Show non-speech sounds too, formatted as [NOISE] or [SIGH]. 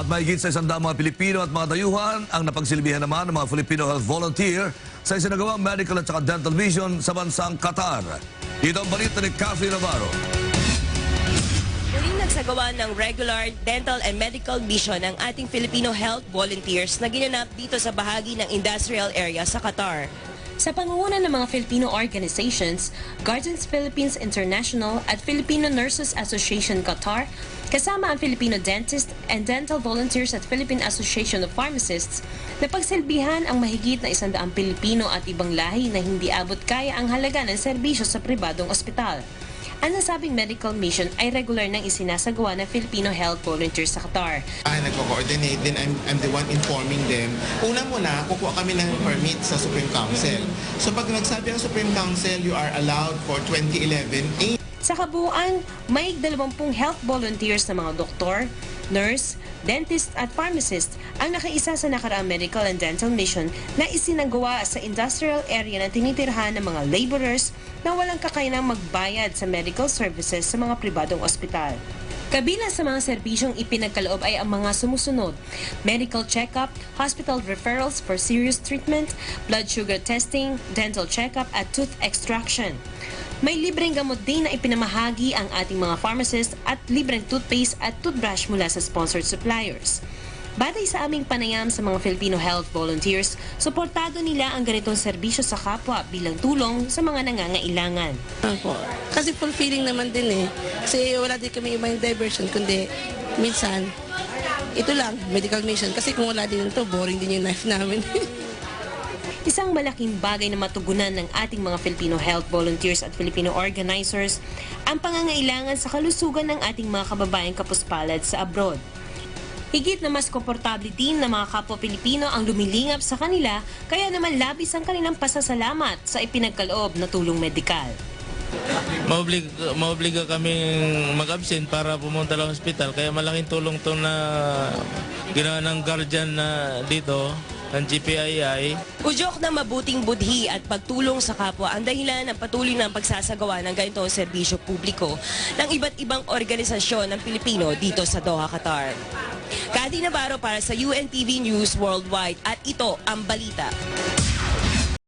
At mahigit sa isang mga Pilipino at mga dayuhan ang napagsilbihan naman ng mga Filipino health volunteer sa isinagawang medical at saka dental vision sa bansang Qatar. Ito ang balita ni Catherine Navarro. Muling nagsagawa ng regular dental and medical mission ang ating Filipino health volunteers na ginanap dito sa bahagi ng industrial area sa Qatar. Sa pangunguna ng mga Filipino organizations, Guardians Philippines International at Filipino Nurses Association Qatar, kasama ang Filipino Dentist and Dental Volunteers at Philippine Association of Pharmacists, napagsilbihan ang mahigit na isandaang Pilipino at ibang lahi na hindi abot kaya ang halaga ng serbisyo sa pribadong ospital. Ang nasabing medical mission ay regular nang isinasagawa ng Filipino health volunteers sa Qatar. Ah, nagko-coordinate, then I'm, I'm the one informing them. Una muna, kukuha kami ng permit sa Supreme Council. So pag nagsabi ang Supreme Council, you are allowed for 2011, Sa kabuuan, may 20 health volunteers na mga doktor, nurse, dentist at pharmacist ang nakaisa sa nakaraang medical and dental mission na isinagawa sa industrial area na tinitirhan ng mga laborers na walang kakayanang magbayad sa medical services sa mga pribadong ospital. Kabilang sa mga serbisyong ipinagkaloob ay ang mga sumusunod, medical check-up, hospital referrals for serious treatment, blood sugar testing, dental check-up at tooth extraction. May libreng gamot din na ipinamahagi ang ating mga pharmacist at libreng toothpaste at toothbrush mula sa sponsored suppliers. Batay sa aming panayam sa mga Filipino health volunteers, suportado nila ang ganitong serbisyo sa kapwa bilang tulong sa mga nangangailangan. Opo. Kasi fulfilling naman din eh. Kasi wala din kami ibang diversion, kundi minsan, ito lang, medical mission. Kasi kung wala din ito, boring din yung life namin. [LAUGHS] Isang malaking bagay na matugunan ng ating mga Filipino health volunteers at Filipino organizers ang pangangailangan sa kalusugan ng ating mga kababayang kapuspalad sa abroad. Higit na mas komportable din ng mga kapwa Pilipino ang lumilingap sa kanila kaya naman labis ang kanilang pasasalamat sa ipinagkaloob na tulong medikal. maoblig maobliga kaming mag-absent para pumunta lang hospital kaya malaking tulong to na ginawa ng guardian na dito ng GPII Udyok ng mabuting budhi at pagtulong sa kapwa ang dahilan ng patuloy ng pagsasagawa ng ganitong serbisyo publiko ng iba't ibang organisasyon ng Pilipino dito sa Doha, Qatar. Kadi Navarro para sa UNTV News Worldwide at ito ang balita.